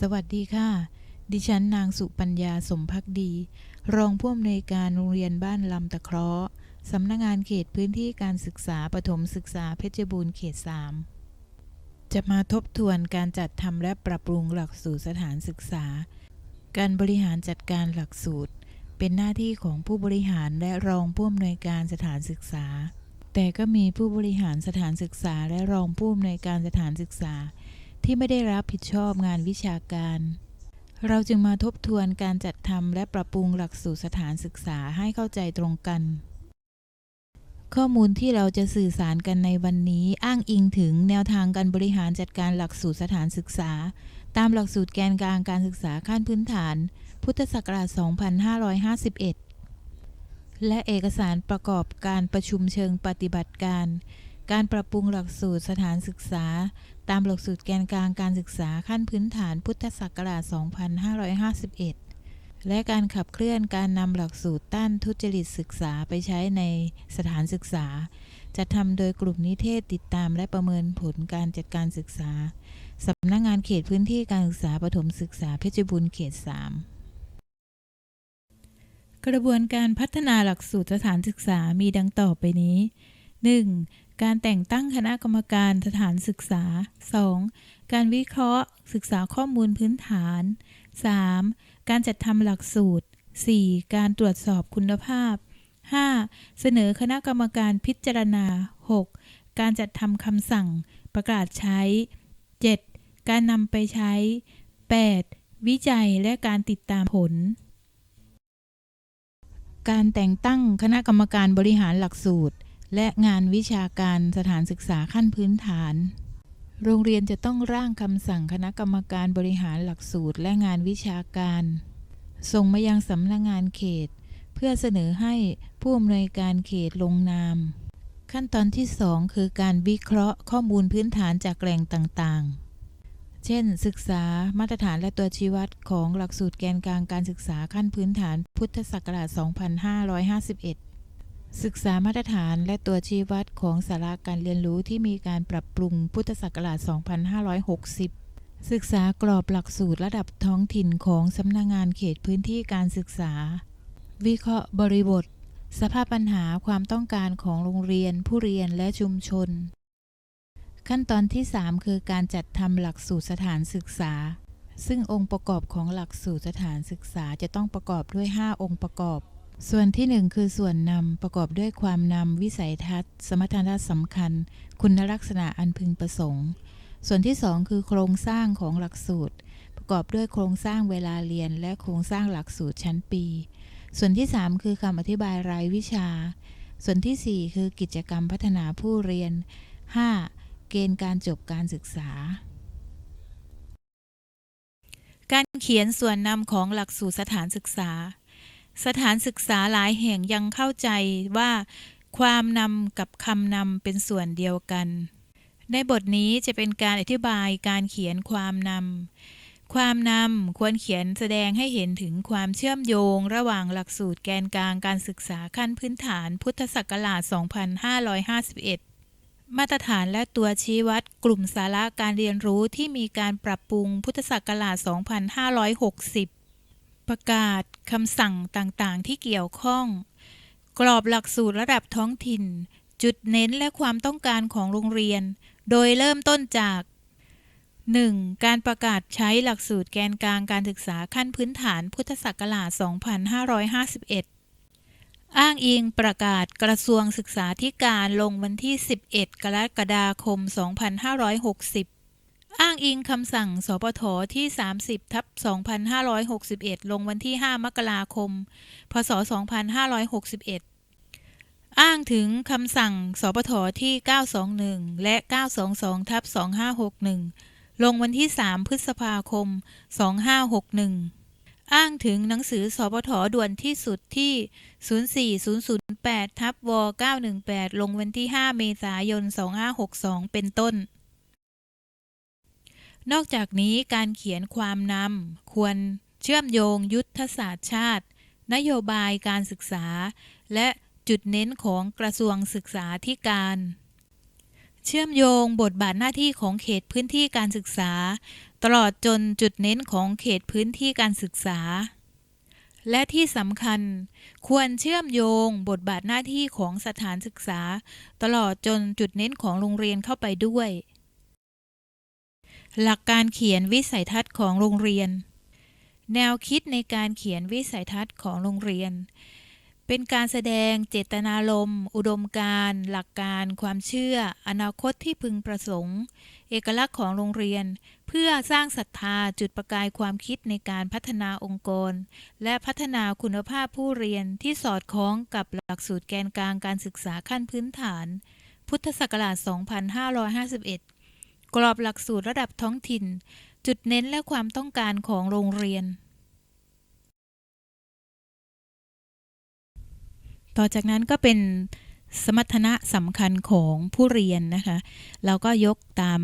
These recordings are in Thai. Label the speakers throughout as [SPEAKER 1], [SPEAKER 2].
[SPEAKER 1] สวัสดีค่ะ ดิฉันนางสุปัญญาสมพักดี รองผู้อำนวยการโรงเรียนบ้านลำตะเคราะห์สำนักงานเขตพื้นที่การศึกษาปฐมศึกษาเพชรบูรณ์เขต 3 จะมาทบทวนการจัดทำและปรับปรุงหลักสูตรสถานศึกษา การบริหารจัดการหลักสูตร เป็นหน้าที่ของผู้บริหารและรองผู้อำนวยการสถานศึกษา แต่ก็มีผู้บริหารสถานศึกษาและรองผู้อำนวยการสถานศึกษา ที่ไม่ได้รับผิดชอบงานวิชาการ เราจึงมาทบทวนการจัดทำและปรับปรุงหลักสูตรสถานศึกษาให้เข้าใจตรงกัน ข้อมูลที่เราจะสื่อสารกันในวันนี้อ้างอิงถึงแนวทางการบริหารจัดการหลักสูตรสถานศึกษา ตามหลักสูตรแกนกลางการศึกษาขั้นพื้นฐาน พุทธศักราช 2551 และเอกสารประกอบการประชุมเชิงปฏิบัติการ การปรับปรุงหลักสูตรสถานศึกษา ตามหลักสูตรแกนกลางการศึกษาขั้นพื้นฐานพุทธศักราช 2551 และการขับเคลื่อนการนำหลักสูตรต้านทุจริตศึกษาไปใช้ในสถานศึกษาจะทำโดยกลุ่มนิเทศติดตามและประเมินผลการจัดการศึกษา สำนักงานเขตพื้นที่การศึกษาปฐมศึกษาเพชรบูรณ์เขต 3กระบวนการพัฒนาหลักสูตรสถานศึกษามีดังต่อไปนี้ 1. การแต่งตั้งคณะกรรมการสถานศึกษา 2. การวิเคราะห์ ศึกษาข้อมูลพื้นฐาน 3. การจัดทำหลักสูตร 4. การตรวจสอบคุณภาพ 5. เสนอคณะกรรมการพิจารณา 6. การจัดทำคำสั่ง ประกาศใช้ 7. การนำไปใช้ 8. วิจัยและการติดตามผล การแต่งตั้งคณะกรรมการบริหารหลักสูตร และงานวิชาการสถานศึกษาขั้นพื้นฐาน โรงเรียนจะต้องร่างคำสั่งคณะกรรมการบริหารหลักสูตรและงานวิชาการ ส่งมายังสำนักงานเขต เพื่อเสนอให้ผู้อำนวยการเขตลงนาม ขั้นตอนที่ 2 คือการวิเคราะห์ข้อมูลพื้นฐานจากแหล่งต่างๆเช่น ศึกษามาตรฐานและตัวชี้วัดของหลักสูตรแกนกลางการศึกษาขั้นพื้นฐานพุทธศักราช 2551 ศึกษามาตรฐานและตัวชี้วัดของสาระการเรียนรู้ที่มีการปรับปรุงพุทธศักราช 2560 ศึกษากรอบหลักสูตรระดับท้องถิ่นของสำนักงงานเขตพื้นที่การศึกษา วิเคราะห์บริบท สภาพปัญหาความต้องการของโรงเรียน ผู้เรียนและชุมชน ขั้นตอนที่ 3 คือการจัดทำหลักสูตรสถานศึกษา ซึ่งองค์ประกอบของหลักสูตรสถานศึกษาจะต้องประกอบด้วย 5 องค์ประกอบ ส่วนที่1คือส่วนนำประกอบด้วยความนำวิสัยทัศน์ สมรรถนะสำคัญ คุณลักษณะอันพึงประสงค์ ส่วนที่2คือโครงสร้างของหลักสูตร ประกอบด้วยโครงสร้างเวลาเรียน และโครงสร้างหลักสูตรชั้นปี ส่วนที่3คือคำอธิบายรายวิชา ส่วนทีสี่4คือกิจกรรมพัฒนาผู้เรียน 5. เกณฑ์การจบการศึกษาการเขียนส่วนนำของหลักสูตรสถานศึกษา สถานศึกษาหลายแห่งยังเข้าใจว่า ความนำกับคำนำเป็นส่วนเดียวกัน ในบทนี้จะเป็นการอธิบายการเขียนความนำ ความนำควรเขียนแสดงให้เห็นถึงความเชื่อมโยงระหว่างหลักสูตรแกนกลางการศึกษาขั้นพื้นฐานพุทธศักราช 2551มาตรฐานและตัวชี้วัดกลุ่มสาระการเรียนรู้ที่มีการปรับปรุงพุทธศักราช 2560 ประกาศคำสั่งต่างๆ ที่เกี่ยวข้อง กรอบหลักสูตรระดับท้องถิ่น จุดเน้นและความต้องการของโรงเรียน โดยเริ่มต้นจาก 1. การประกาศใช้หลักสูตรแกนกลางการศึกษาขั้นพื้นฐานพุทธศักราช 2551 อ้างอิงประกาศกระทรวงศึกษาธิการลงวันที่ 11 กรกฎาคม 2560 อ้างอิงคำสั่ง สปทที่ 30ทับ2561 ลงวันที่ 5 มกราคม พศ 2561 อ้างถึงคำสั่ง สปทที่ 921 และ 922ทับ2561 ลงวันที่ 3 พฤษภาคม 2561 อ้างถึงหนังสือ สปทด่วนที่สุดที่ 04008ทับว918 ลงวันที่ 5 เมษายน 2562 เป็นต้น นอกจากนี้การเขียนความนำควรเชื่อมโยงยุทธศาสตร์ชาติ นโยบายการศึกษา และจุดเน้นของกระทรวงศึกษาธิการ เชื่อมโยงบทบาทหน้าที่ของเขตพื้นที่การศึกษา ตลอดจนจุดเน้นของเขตพื้นที่การศึกษา และที่สำคัญ ควรเชื่อมโยงบทบาทหน้าที่ของสถานศึกษา ตลอดจนจุดเน้นของโรงเรียนเข้าไปด้วย หลักการเขียนวิสัยทัศน์ของโรงเรียน แนวคิดในการเขียนวิสัยทัศน์ของโรงเรียน เป็นการแสดงเจตนารมณ์ อุดมการณ์ หลักการ ความเชื่อ อนาคตที่พึงประสงค์ เอกลักษณ์ของโรงเรียน เพื่อสร้างศรัทธาจุดประกายความคิดในการพัฒนาองค์กร และพัฒนาคุณภาพผู้เรียนที่สอดคล้องกับหลักสูตรแกนกลางการศึกษาขั้นพื้นฐาน พุทธศักราช 2551 กรอบหลักสูตรระดับท้องถิ่น จุดเน้นและความต้องการของโรงเรียน ต่อจากนั้นก็เป็นสมรรถนะสำคัญของผู้เรียนนะคะเราก็ยกตาม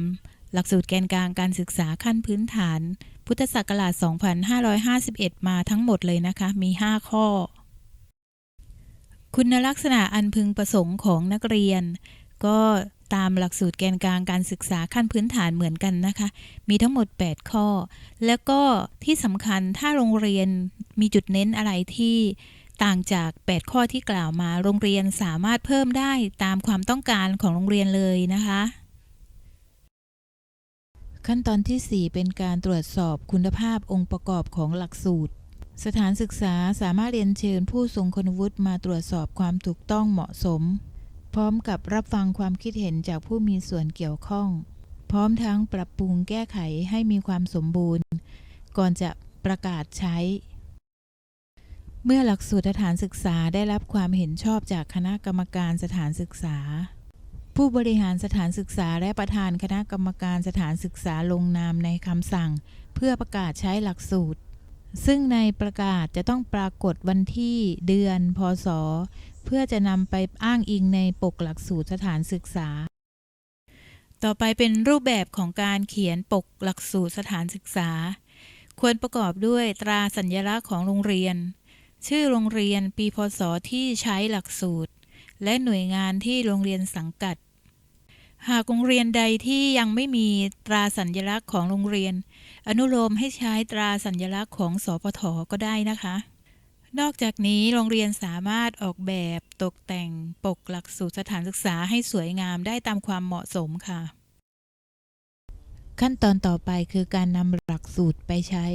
[SPEAKER 1] หลักสูตรแกนกลางการศึกษาขั้นพื้นฐาน พุทธศักราช 2551 มาทั้งหมดเลยนะคะ มี 5 ข้อ คุณลักษณะอันพึงประสงค์ของนักเรียน ก็ ตามหลักสูตรแกนกลางการศึกษาขั้นพื้นฐานเหมือนกันนะคะ มีทั้งหมด 8 ข้อ แล้วก็ที่สำคัญถ้าโรงเรียนมีจุดเน้นอะไรที่ต่างจาก 8 ข้อที่กล่าวมา โรงเรียนสามารถเพิ่มได้ตามความต้องการของโรงเรียนเลยนะคะ ขั้นตอนที่ 4 เป็นการตรวจสอบคุณภาพองค์ประกอบของหลักสูตร สถานศึกษาสามารถเรียนเชิญผู้ทรงคุณวุฒิมาตรวจสอบความถูกต้องเหมาะสม พร้อมกับรับฟังความคิดเห็นจากผู้มีส่วนเกี่ยวข้อง พร้อมทั้งปรับปรุงแก้ไขให้มีความสมบูรณ์ ก่อนจะประกาศใช้ เมื่อหลักสูตรสถานศึกษาได้รับความเห็นชอบจากคณะกรรมการสถานศึกษา ผู้บริหารสถานศึกษาและประธานคณะกรรมการสถานศึกษาลงนามในคำสั่ง เพื่อประกาศใช้หลักสูตร ซึ่งในประกาศจะต้องปรากฏวันที่เดือน พศ เพื่อจะนำไปอ้างอิงในปกหลักสูตรสถานศึกษา ต่อไปเป็นรูปแบบของการเขียนปกหลักสูตรสถานศึกษา ควรประกอบด้วยตราสัญลักษณ์ของโรงเรียน ชื่อโรงเรียนปีพศที่ใช้หลักสูตร และหน่วยงานที่โรงเรียนสังกัด หากโรงเรียนใดที่ยังไม่มีตราสัญลักษณ์ของโรงเรียน อนุโลมให้ใช้ตราสัญลักษณ์ของสปทก็ได้นะคะ นอกจากนี้โรงเรียนสามารถออกแบบตกแต่งปกหลักสูตรสถานศึกษาให้สวยงามได้ตามความเหมาะสมค่ะ ขั้นตอนต่อไปคือการนำหลักสูตรไปใช้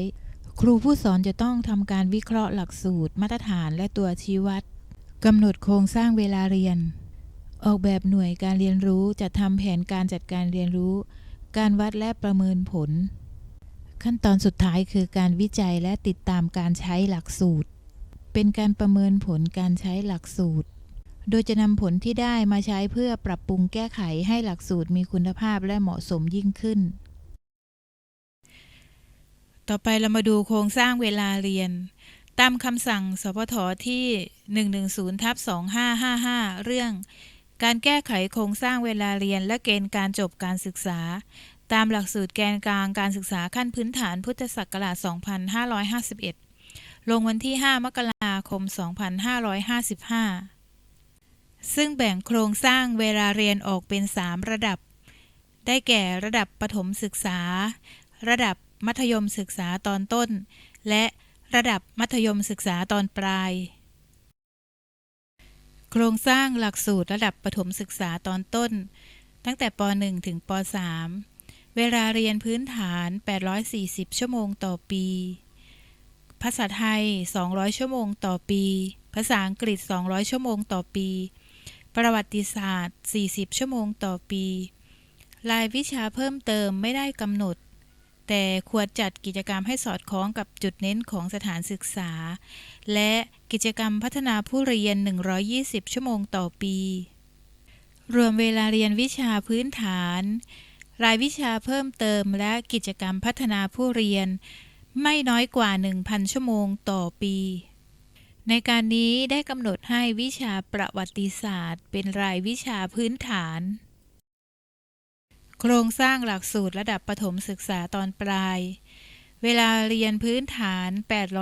[SPEAKER 1] ครูผู้สอนจะต้องทำการวิเคราะห์หลักสูตร มาตรฐานและตัวชี้วัดกำหนดโครงสร้างเวลาเรียน ออกแบบหน่วยการเรียนรู้จัดทำแผนการจัดการเรียนรู้ การวัดและประเมินผล ขั้นตอนสุดท้ายคือการวิจัยและติดตามการใช้หลักสูตร เป็นการประเมินผลการใช้หลักสูตร โดยจะนำผลที่ได้มาใช้เพื่อปรับปรุงแก้ไขให้หลักสูตรมีคุณภาพและเหมาะสมยิ่งขึ้น ต่อไปเรามาดูโครงสร้างเวลาเรียน ตามคำสั่งสพทที่ 110ทับ2555 เรื่องการแก้ไขโครงสร้างเวลาเรียนและเกณฑ์การจบการศึกษา ตามหลักสูตรแกนกลางการศึกษาขั้นพื้นฐานพุทธศักราช 2551 ลงวันที่ 5 มกราคม 2555 ซึ่งแบ่งโครงสร้างเวลาเรียนออกเป็น 3 ระดับ ได้แก่ระดับประถมศึกษา ระดับมัธยมศึกษาตอนต้น และระดับมัธยมศึกษาตอนปลาย โครงสร้างหลักสูตรระดับประถมศึกษาตอนต้น ตั้งแต่ป .1 ถึงป .3 เวลาเรียนพื้นฐาน 840 ชั่วโมงต่อปี ภาษาไทย 200 ชั่วโมงต่อปี ภาษาอังกฤษ 200 ชั่วโมงต่อปี ประวัติศาสตร์ 40 ชั่วโมงต่อปี รายวิชาเพิ่มเติมไม่ได้กำหนด แต่ควรจัดกิจกรรมให้สอดคล้องกับจุดเน้นของสถานศึกษา และกิจกรรมพัฒนาผู้เรียน 120 ชั่วโมงต่อปี รวมเวลาเรียนวิชาพื้นฐาน รายวิชาเพิ่มเติมและกิจกรรมพัฒนาผู้เรียน ไม่น้อยกว่า 1,000 ชั่วโมงต่อปี ในการนี้ได้กำหนดให้วิชาประวัติศาสตร์ เป็นรายวิชาพื้นฐาน โครงสร้างหลักสูตรระดับประถมศึกษาตอนปลาย เวลาเรียนพื้นฐาน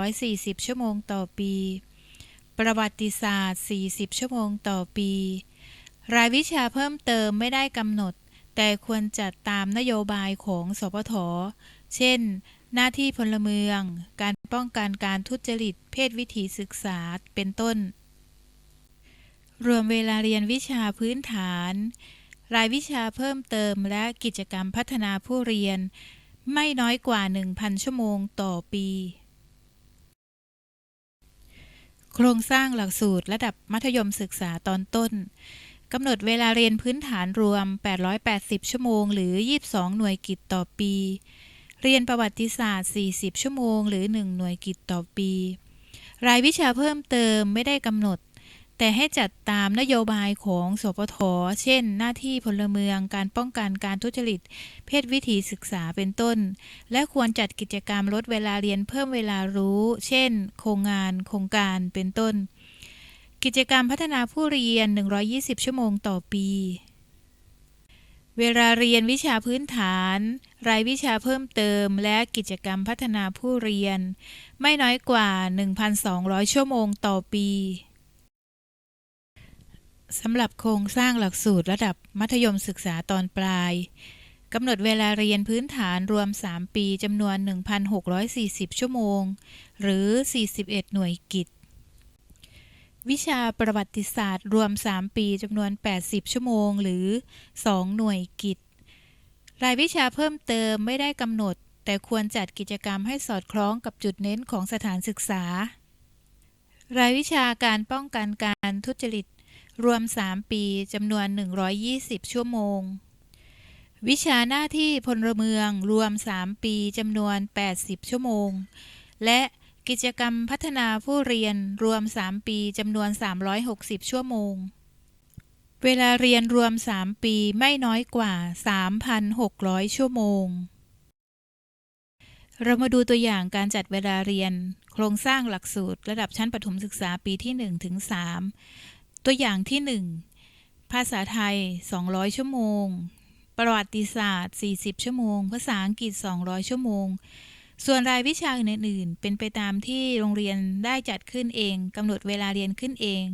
[SPEAKER 1] 840 ชั่วโมงต่อปี ประวัติศาสตร์ 40 ชั่วโมงต่อปีรายวิชาเพิ่มเติมไม่ได้กำหนด แต่ควรจัดตามนโยบายของสพทเช่น หน้าที่พลเมือง การป้องกันการทุจริต เพศวิถีศึกษา เป็นต้น รวมเวลาเรียนวิชาพื้นฐาน รายวิชาเพิ่มเติมและกิจกรรมพัฒนาผู้เรียน ไม่น้อยกว่า 1,000 ชั่วโมงต่อปี โครงสร้างหลักสูตรระดับมัธยมศึกษาตอนต้น กำหนดเวลาเรียนพื้นฐานรวม 880 ชั่วโมง หรือ 22 หน่วยกิตต่อปี เรียนประวัติศาสตร์ 40 ชั่วโมง หรือ 1 หน่วยกิตต่อปี รายวิชาเพิ่มเติมไม่ได้กำหนด แต่ให้จัดตามนโยบายของสปท เช่น หน้าที่พลเมือง การป้องกันการทุจริต เพศวิถีศึกษาเป็นต้น และควรจัดกิจกรรมลดเวลาเรียนเพิ่มเวลารู้ เช่น โครงงาน โครงการ เป็นต้น กิจกรรมพัฒนาผู้เรียน 120 ชั่วโมงต่อปี เวลาเรียนวิชาพื้นฐาน รายวิชาเพิ่มเติม และกิจกรรมพัฒนาผู้เรียน ไม่น้อยกว่า 1,200 ชั่วโมงต่อปีสำหรับโครงสร้างหลักสูตรระดับมัธยมศึกษาตอนปลายกำหนดเวลาเรียนพื้นฐานรวม 3 ปีจำนวน 1,640 ชั่วโมง หรือ 41 หน่วยกิต วิชาประวัติศาสตร์รวม 3 ปีจำนวน 80 ชั่วโมง หรือ 2 หน่วยกิตรายวิชาเพิ่มเติมไม่ได้กำหนด แต่ควรจัดกิจกรรมให้สอดคล้องกับจุดเน้นของสถานศึกษา รายวิชาการป้องกันการทุจริต รวม 3 ปีจำนวน 120 ชั่วโมง วิชาหน้าที่พลเมืองรวม 3 ปีจำนวน 80 ชั่วโมง และ กิจกรรมพัฒนาผู้เรียนรวม 3 ปีจำนวน 360 ชั่วโมง เวลาเรียนรวม 3 ปีไม่น้อยกว่า 3,600 ชั่วโมง เรามาดูตัวอย่างการจัดเวลาเรียน โครงสร้างหลักสูตร ระดับชั้นประถมศึกษาปีที่1ถึง3ตัวอย่างที่ 1 ภาษาไทย 200 ชั่วโมง ประวัติศาสตร์ 40 ชั่วโมง ภาษาอังกฤษ 200 ชั่วโมง ส่วนรายวิชาอื่นๆ เป็นไปตามที่โรงเรียนได้จัดขึ้นเองกำหนดเวลาเรียนขึ้นเอง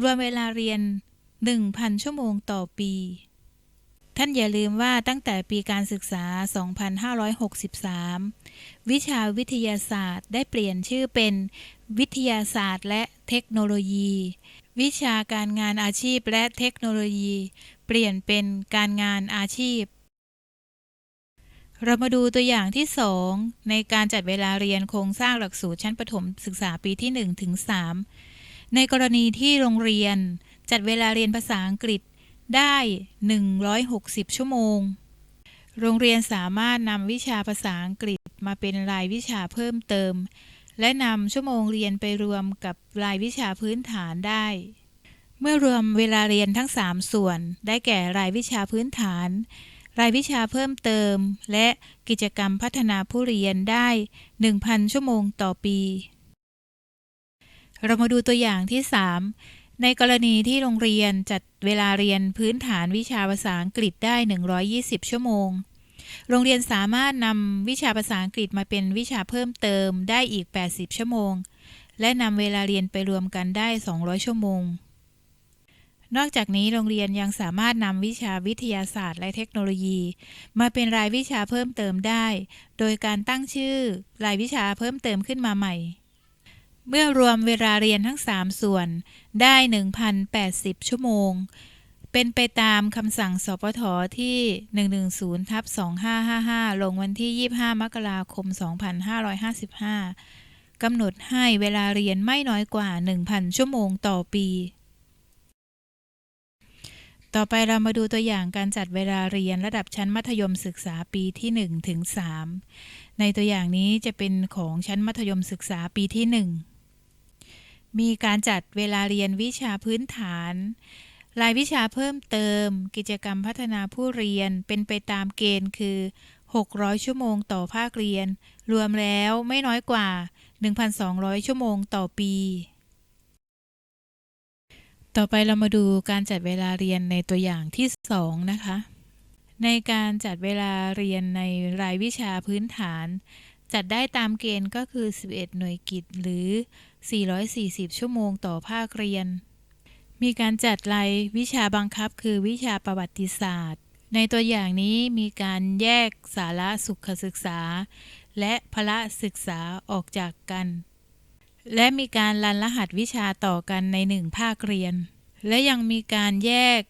[SPEAKER 1] รวมเวลาเรียน 1,000 ชั่วโมงต่อปี ท่านอย่าลืมว่าตั้งแต่ปีการศึกษา 2563 วิชาวิทยาศาสตร์ได้เปลี่ยนชื่อเป็นวิทยาศาสตร์และเทคโนโลยี วิชาการงานอาชีพและเทคโนโลยี เปลี่ยนเป็นการงานอาชีพ เรามาดูตัวอย่างที่ 2 ในการจัดเวลาเรียนโครงสร้างหลักสูตรชั้นประถมศึกษาปีที่1ถึง3ในกรณีที่โรงเรียน จัดเวลาเรียนภาษาอังกฤษได้ 160 ชั่วโมง โรงเรียนสามารถนำวิชาภาษาอังกฤษมาเป็นรายวิชาเพิ่มเติม และนำชั่วโมงเรียนไปรวมกับรายวิชาพื้นฐานได้ เมื่อรวมเวลาเรียนทั้ง 3 ส่วน ได้แก่รายวิชาพื้นฐาน รายวิชาเพิ่มเติม และกิจกรรมพัฒนาผู้เรียนได้ 1,000 ชั่วโมงต่อปี เรามาดูตัวอย่างที่ 3 ในกรณีที่โรงเรียนจัดเวลาเรียนพื้นฐานวิชาภาษาอังกฤษได้ 120 ชั่วโมง โรงเรียนสามารถนำวิชาภาษาอังกฤษมาเป็นวิชาเพิ่มเติมได้อีก 80 ชั่วโมง และนำเวลาเรียนไปรวมกันได้ 200 ชั่วโมง นอกจากนี้โรงเรียนยังสามารถนำวิชาวิทยาศาสตร์และเทคโนโลยี มาเป็นรายวิชาเพิ่มเติมได้ โดยการตั้งชื่อ รายวิชาเพิ่มเติมขึ้นมาใหม่ เมื่อรวมเวลาเรียนทั้ง 3 ส่วนได้ 1,080 ชั่วโมง เป็นไปตามคำสั่งสปทที่ 110ทับ2555 ลงวันที่ 25 มกราคม 2555 กำหนดให้เวลาเรียนไม่น้อยกว่า 1,000 ชั่วโมงต่อปี ต่อไปเรามาดูตัวอย่างการจัดเวลาเรียนระดับชั้นมัธยมศึกษาปีที่1ถึง3ในตัวอย่างนี้จะเป็นของชั้นมัธยมศึกษาปีที่ 1 มีการจัดเวลาเรียนวิชาพื้นฐาน รายวิชาเพิ่มเติม กิจกรรมพัฒนาผู้เรียนเป็นไปตามเกณฑ์คือ 600 ชั่วโมงต่อภาคเรียน รวมแล้วไม่น้อยกว่า 1,200 ชั่วโมงต่อปี ต่อไปเรามาดูการจัดเวลาเรียนในตัวอย่างที่ 2 นะคะ ในการจัดเวลาเรียนในรายวิชาพื้นฐาน จัดได้ตามเกณฑ์ก็คือ 11 หน่วยกิตหรือ 440 ชั่วโมงต่อภาคเรียน มีการจัดรายวิชาบังคับคือวิชาประวัติศาสตร์ ในตัวอย่างนี้มีการแยกสาระสุขศึกษา และพละศึกษาออกจากกัน และมีการรันรหัสวิชาต่อกันในหนึ่งภาคเรียน และยังมีการแยก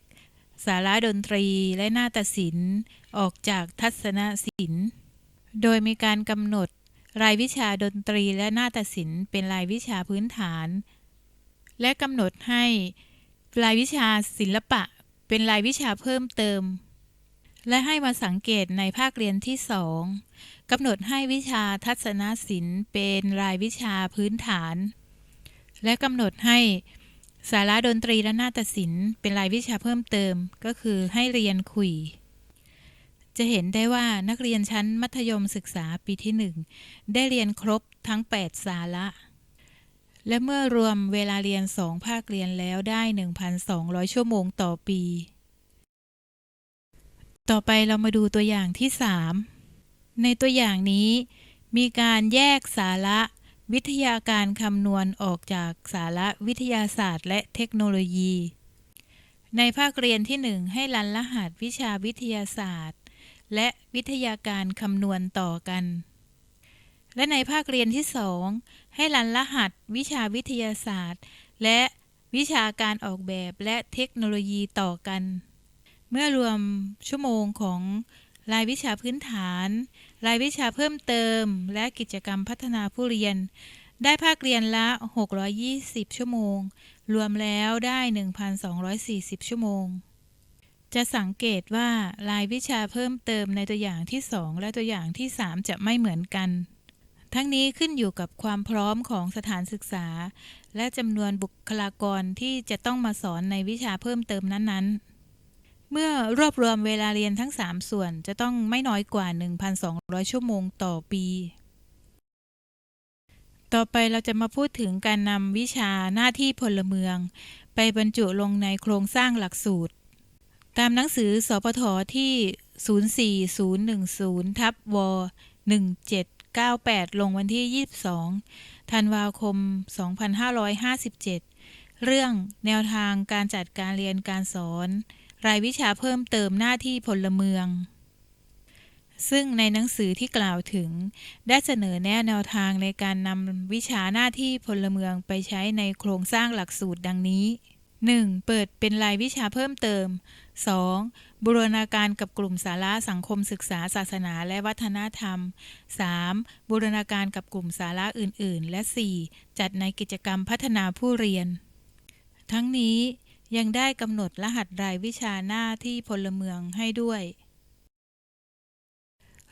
[SPEAKER 1] สาระดนตรีและนาฏศิลป์ออกจากทัศนศิลป์ โดยมีการกำหนดรายวิชาดนตรีและนาฏศิลป์เป็นรายวิชาพื้นฐาน และกำหนดให้รายวิชาศิลปะเป็นรายวิชาเพิ่มเติม และให้มาสังเกตในภาคเรียนที่สอง กำหนดให้วิชาทัศนศิลป์เป็นรายวิชาพื้นฐาน และกำหนดให้สาระดนตรีและนาฏศิลป์เป็นรายวิชาเพิ่มเติม ก็คือให้เรียนคุย จะเห็นได้ว่านักเรียนชั้นมัธยมศึกษาปีที่ 1 ได้เรียนครบทั้ง 8 สาระ และเมื่อรวมเวลาเรียน 2 ภาคเรียนแล้วได้ 1,200 ชั่วโมงต่อปี ต่อไปเรามาดูตัวอย่างที่ 3 ในตัวอย่างนี้ มีการแยกสาระวิทยาการคำนวณออกจากสาระวิทยาศาสตร์และเทคโนโลยี ในภาคเรียนที่ 1 ให้รันรหัสวิชาวิทยาศาสตร์ และวิทยาการคำนวณต่อกัน และในภาคเรียนที่ 2 ให้รันรหัสวิชาวิทยาศาสตร์ และวิชาการออกแบบและเทคโนโลยีต่อกัน เมื่อรวมชั่วโมงของ รายวิชาพื้นฐาน รายวิชาเพิ่มเติม และกิจกรรมพัฒนาผู้เรียน ได้ภาคเรียนละ 620 ชั่วโมง รวมแล้วได้ 1,240 ชั่วโมง จะสังเกตว่ารายวิชาเพิ่มเติมในตัวอย่างที่ 2 และตัวอย่างที่ 3 จะไม่เหมือนกัน ทั้งนี้ขึ้นอยู่กับความพร้อมของสถานศึกษา และจำนวนบุคลากรที่จะต้องมาสอนในวิชาเพิ่มเติมนั้นๆ เมื่อรวบรวมเวลาเรียนทั้ง 3 ส่วนจะต้องไม่น้อยกว่า 1,200 ชั่วโมงต่อปี ต่อไปเราจะมาพูดถึงการนำวิชาหน้าที่พลเมือง ไปบรรจุลงในโครงสร้างหลักสูตร ตามหนังสือสปทที่ 04010 ทับว1798 ลงวันที่ 22 ธันวาคม 2557 เรื่องแนวทางการจัดการเรียนการสอน รายวิชาเพิ่มเติมหน้าที่พลเมือง ซึ่งในหนังสือที่กล่าวถึง ได้เสนอแนะแนวทางในการนำวิชาหน้าที่พลเมืองไปใช้ในโครงสร้างหลักสูตรดังนี้ 1. เปิดเป็นรายวิชาเพิ่มเติม 2. บูรณาการกับกลุ่มสาระสังคมศึกษาศาสนาและวัฒนธรรม 3. บูรณาการกับกลุ่มสาระอื่น ๆ และ 4. จัดในกิจกรรมพัฒนาผู้เรียน ทั้งนี้ ยังได้กำหนดรหัสรายวิชาหน้าที่พลเมืองให้ด้วย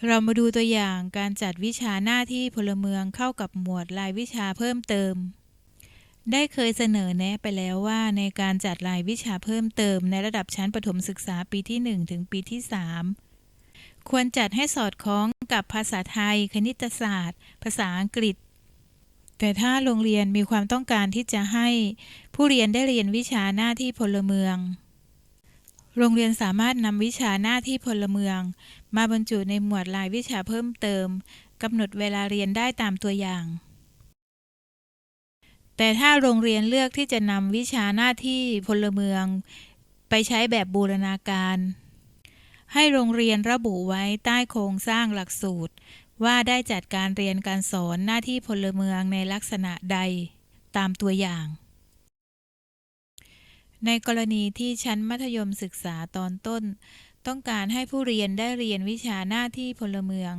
[SPEAKER 1] เรามาดูตัวอย่างการจัดวิชาหน้าที่พลเมืองเข้ากับหมวดรายวิชาเพิ่มเติม ได้เคยเสนอแนะไปแล้วว่าในการจัดรายวิชาเพิ่มเติม ในระดับชั้นประถมศึกษาปีที่ 1 ถึงปีที่ 3 ควรจัดให้สอดคล้องกับภาษาไทย คณิตศาสตร์ ภาษาอังกฤษ แต่ถ้าโรงเรียนมีความต้องการที่จะให้ผู้เรียนได้เรียนวิชาหน้าที่พลเมือง โรงเรียนสามารถนำวิชาหน้าที่พลเมือง มาบรรจุในหมวดรายวิชาเพิ่มเติมกำหนดเวลาเรียนได้ตามตัวอย่าง แต่ถ้าโรงเรียนเลือกที่จะนำวิชาหน้าที่พลเมือง ไปใช้แบบบูรณาการ ให้โรงเรียนระบุไว้ใต้โครงสร้างหลักสูตร ว่าได้จัดการเรียนการสอนหน้าที่พลเมืองในลักษณะใดตามตัวอย่าง ในกรณีที่ชั้นมัธยมศึกษาตอนต้น ต้องการให้ผู้เรียนได้เรียนวิชาหน้าที่พลเมือง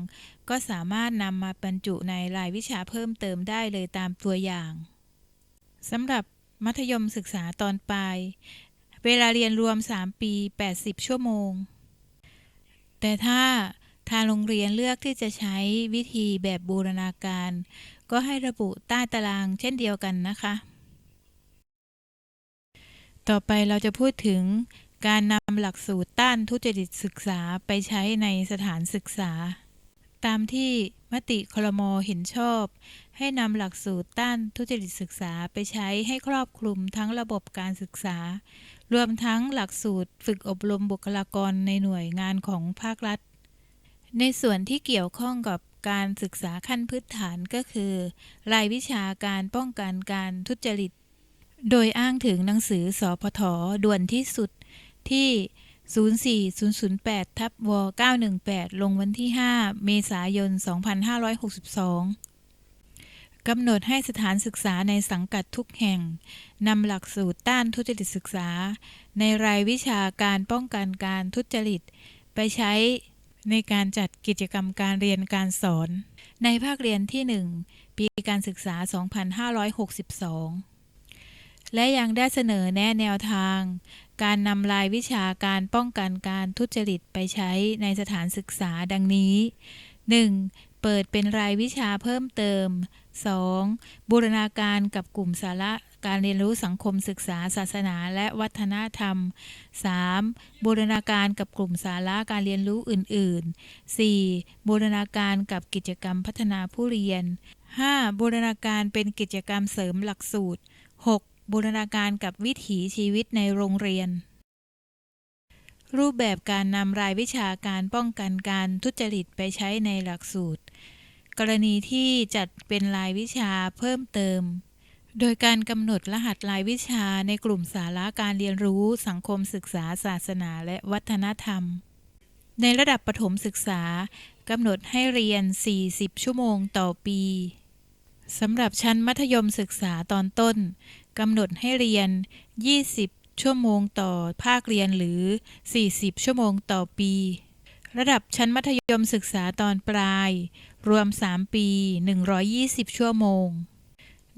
[SPEAKER 1] ก็สามารถนำมาบรรจุในรายวิชาเพิ่มเติมได้เลยตามตัวอย่างสำหรับมัธยมศึกษาตอนปลาย เวลาเรียนรวม 3 ปี 80 ชั่วโมง แต่ถ้า ทางโรงเรียนเลือกที่จะใช้วิธีแบบบูรณาการ ก็ให้ระบุใต้ตารางเช่นเดียวกันนะคะ ต่อไปเราจะพูดถึงการนำหลักสูตรต้านทุจริตศึกษาไปใช้ในสถานศึกษา ตามที่มติคลมเห็นชอบ ให้นำหลักสูตรต้านทุจริตศึกษาไปใช้ให้ครอบคลุมทั้งระบบการศึกษา รวมทั้งหลักสูตรฝึกอบรมบุคลากรในหน่วยงานของภาครัฐ ในส่วนที่เกี่ยวข้องกับการศึกษาขั้นพื้นฐานก็คือ รายวิชาการป้องกันการทุจริต โดยอ้างถึงหนังสือสอพทด่วนที่สุดที่ 04008 ทับว918 ลงวันที่ 5 เมษายน 2562 กำหนดให้สถานศึกษาในสังกัดทุกแห่ง นำหลักสูตรต้านทุจริตศึกษา ในรายวิชาการป้องกันการทุจริต ไปใช้ ในการจัดกิจกรรมการเรียนการสอน ในภาคเรียนที่ 1 ปีการศึกษา 2562 และยังได้เสนอแนะแนวทาง การนำรายวิชาการป้องกันการทุจริตไปใช้ในสถานศึกษาดังนี้ 1. เปิดเป็นรายวิชาเพิ่มเติม 2. บูรณาการกับกลุ่มสาระ การเรียนรู้สังคมศึกษาศาสนาและวัฒนธรรม 3. บูรณาการกับกลุ่มสาระการเรียนรู้อื่น ๆ 4. บูรณาการกับกิจกรรมพัฒนาผู้เรียน 5. บูรณาการเป็นกิจกรรมเสริมหลักสูตร 6. บูรณาการกับวิถีชีวิตในโรงเรียน รูปแบบการนำรายวิชาการป้องกันการทุจริตไปใช้ในหลักสูตร กรณีที่จัดเป็นรายวิชาเพิ่มเติม โดยการกำหนดรหัสรายวิชาในกลุ่มสาระการเรียนรู้สังคมศึกษาศาสนาและวัฒนธรรม ในระดับประถมศึกษากำหนดให้เรียน 40 ชั่วโมงต่อปีสำหรับชั้นมัธยมศึกษาตอนต้นกำหนดให้เรียน 20 ชั่วโมงต่อภาคเรียนหรือ 40 ชั่วโมงต่อปี ระดับชั้นมัธยมศึกษาตอนปลาย รวม 3 ปี 120 ชั่วโมง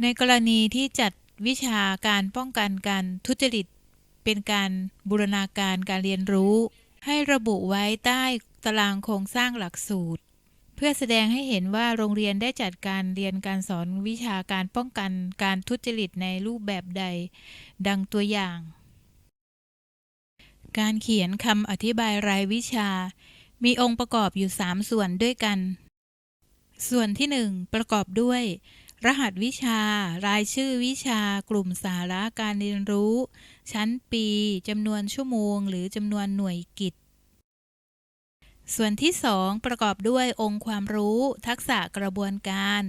[SPEAKER 1] ในกรณีที่จัดวิชาการป้องกันการทุจริต เป็นการบูรณาการการเรียนรู้ ให้ระบุไว้ใต้ตารางโครงสร้างหลักสูตร เพื่อแสดงให้เห็นว่าโรงเรียนได้จัดการเรียนการสอนวิชาการป้องกันการทุจริตในรูปแบบใด ดังตัวอย่าง การเขียนคำอธิบายรายวิชา มีองค์ประกอบอยู่ 3 ส่วนด้วยกัน ส่วนที่ 1 ประกอบด้วย รหัสวิชา รายชื่อวิชา กลุ่มสาระการเรียนรู้ ชั้นปีจำนวนชั่วโมง หรือจำนวนหน่วยกิจ ส่วนที่ 2 ประกอบด้วยองค์ความรู้ ทักษะกระบวนการ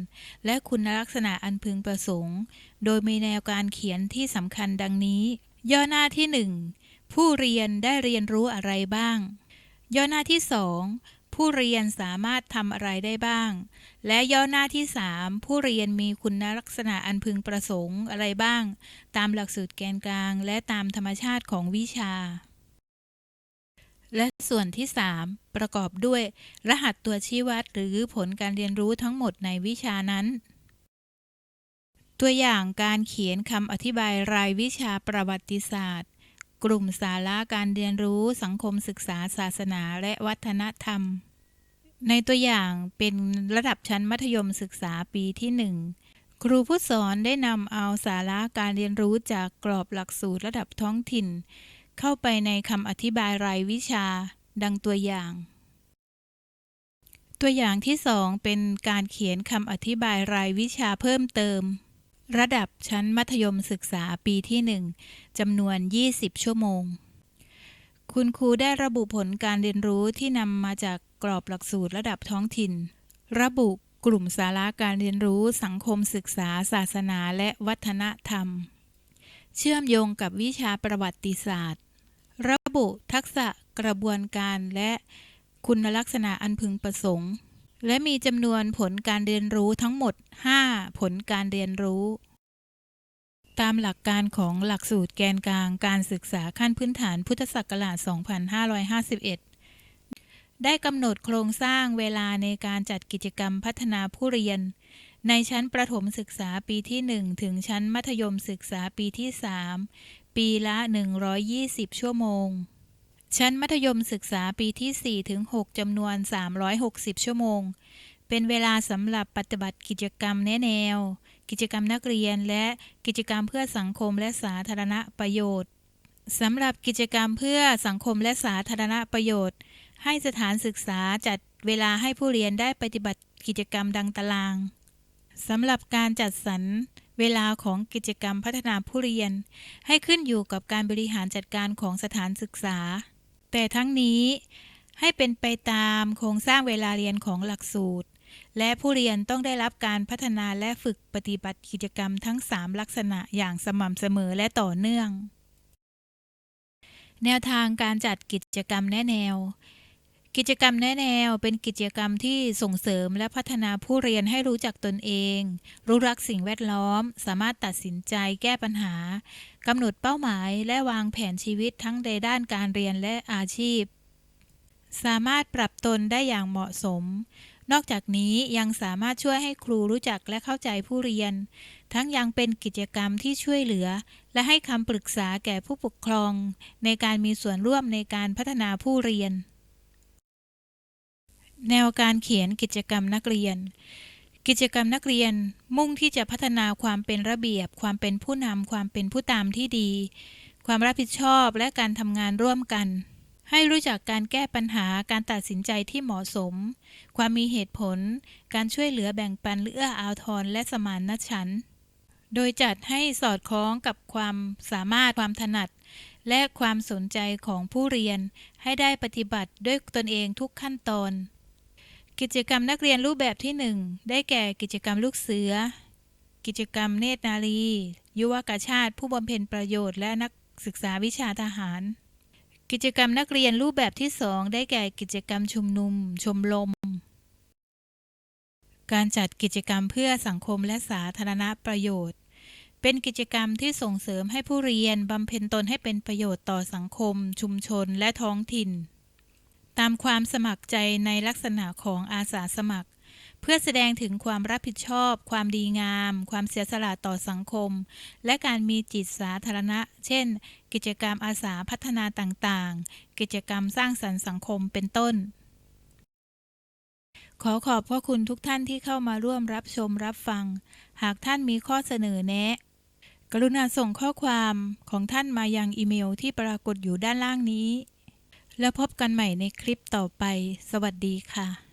[SPEAKER 1] และคุณลักษณะอันพึงประสงค์ โดยมีแนวการเขียนที่สำคัญดังนี้ ย่อหน้าที่ 1 ผู้เรียนได้เรียนรู้อะไรบ้าง ย่อหน้าที่ 2 ผู้เรียนสามารถทำอะไรได้บ้าง และย่อหน้าที่ 3 ผู้เรียนมีคุณลักษณะอันพึงประสงค์อะไรบ้าง ตามหลักสูตรแกนกลาง และตามธรรมชาติของวิชา และส่วนที่ 3 ประกอบด้วย รหัสตัวชี้วัดหรือผลการเรียนรู้ทั้งหมดในวิชานั้น ตัวอย่างการเขียนคำอธิบายรายวิชาประวัติศาสตร์กลุ่มสาระการเรียนรู้สังคมศึกษาศาสนาและวัฒนธรรม ในตัวอย่างเป็นระดับชั้นมัธยมศึกษาปีที่ 1 ครูผู้สอนได้นำเอาสาระการเรียนรู้จากกรอบหลักสูตรระดับท้องถิ่น เข้าไปในคำอธิบายรายวิชาดังตัวอย่าง ตัวอย่างที่ 2 เป็นการเขียนคำอธิบายรายวิชาเพิ่มเติม ระดับชั้นมัธยมศึกษาปีที่ 1จำนวน 20 ชั่วโมง คุณครูได้ระบุผลการเรียนรู้ที่นำมาจากกรอบหลักสูตรระดับท้องถิ่น ระบุกลุ่มสาระการเรียนรู้สังคมศึกษา ศาสนาและวัฒนธรรม เชื่อมโยงกับวิชาประวัติศาสตร์ ระบุทักษะกระบวนการและคุณลักษณะอันพึงประสงค์ และมีจำนวนผลการเรียนรู้ทั้งหมด 5 ผลการเรียนรู้ ตามหลักการของหลักสูตรแกนกลางการศึกษาขั้นพื้นฐานพุทธศักราช 2551 ได้กำหนดโครงสร้างเวลาในการจัดกิจกรรมพัฒนาผู้เรียน ในชั้นประถมศึกษาปีที่ 1 ถึงชั้นมัธยมศึกษาปีที่ 3 ปีละ 120 ชั่วโมง ชั้นมัธยมศึกษาปีที่ 4 ถึง 6 จำนวน 360 ชั่วโมง เป็นเวลาสำหรับปฏิบัติกิจกรรมแนแนว กิจกรรมนักเรียน และกิจกรรมเพื่อสังคมและสาธารณประโยชน์สำหรับกิจกรรมเพื่อสังคมและสาธารณประโยชน์ ให้สถานศึกษาจัดเวลาให้ผู้เรียนได้ปฏิบัติกิจกรรมดังตารางสำหรับการจัดสรรเวลาของกิจกรรมพัฒนาผู้เรียน ให้ขึ้นอยู่กับการบริหารจัดการของสถานศึกษา แต่ทั้งนี้ให้เป็นไปตามโครงสร้างเวลาเรียนของหลักสูตร และผู้เรียนต้องได้รับการพัฒนาและฝึกปฏิบัติกิจกรรมทั้ง 3 ลักษณะอย่างสม่ำเสมอและต่อเนื่อง แนวทางการจัดกิจกรรมแนะแนว กิจกรรมแนะแนวเป็นกิจกรรมที่ส่งเสริมและพัฒนาผู้เรียนให้รู้จักตนเอง รู้รักสิ่งแวดล้อม สามารถตัดสินใจแก้ปัญหากำหนดเป้าหมายและวางแผนชีวิตทั้งในด้านการเรียนและอาชีพ สามารถปรับตนได้อย่างเหมาะสม นอกจากนี้ยังสามารถช่วยให้ครูรู้จักและเข้าใจผู้เรียน ทั้งยังเป็นกิจกรรมที่ช่วยเหลือ และให้คำปรึกษาแก่ผู้ปกครอง ในการมีส่วนร่วมในการพัฒนาผู้เรียน แนวการเขียนกิจกรรมนักเรียน กิจกรรมนักเรียนมุ่งที่จะพัฒนาความเป็นระเบียบ ความเป็นผู้นำความเป็นผู้ตามที่ดี ความรับผิดชอบและการทำงานร่วมกัน ให้รู้จักการแก้ปัญหาการตัดสินใจที่เหมาะสม ความมีเหตุผล การช่วยเหลือแบ่งปันเอื้ออาทรและสมานฉันโดยจัดให้สอดคล้องกับความสามารถความถนัด และความสนใจของผู้เรียน ให้ได้ปฏิบัติด้วยตนเองทุกขั้นตอน กิจกรรมนักเรียนรูปแบบที่ 1 ได้แก่กิจกรรมลูกเสือ กิจกรรมเนตรนารี ยุวกาชาติ ผู้บำเพ็ญประโยชน์และนักศึกษาวิชาทหาร กิจกรรมนักเรียนรูปแบบที่ 2 ได้แก่กิจกรรมชุมนุม ชมรม การจัดกิจกรรมเพื่อสังคมและสาธารณประโยชน์ เป็นกิจกรรมที่ส่งเสริมให้ผู้เรียนบำเพ็ญตนให้เป็นประโยชน์ต่อสังคม ชุมชนและท้องถิ่น ตามความสมัครใจในลักษณะของอาสาสมัคร เพื่อแสดงถึงความรับผิดชอบ ความดีงาม ความเสียสละต่อสังคม และการมีจิตสาธารณะ เช่น กิจกรรมอาสาพัฒนาต่างๆ กิจกรรมสร้างสรรค์สังคมเป็นต้น ขอขอบพระคุณทุกท่านที่เข้ามาร่วมรับชมรับฟัง หากท่านมีข้อเสนอแนะ กรุณาส่งข้อความของท่านมายังอีเมลที่ปรากฏอยู่ด้านล่างนี้แล้วพบกันใหม่ในคลิปต่อไป สวัสดีค่ะ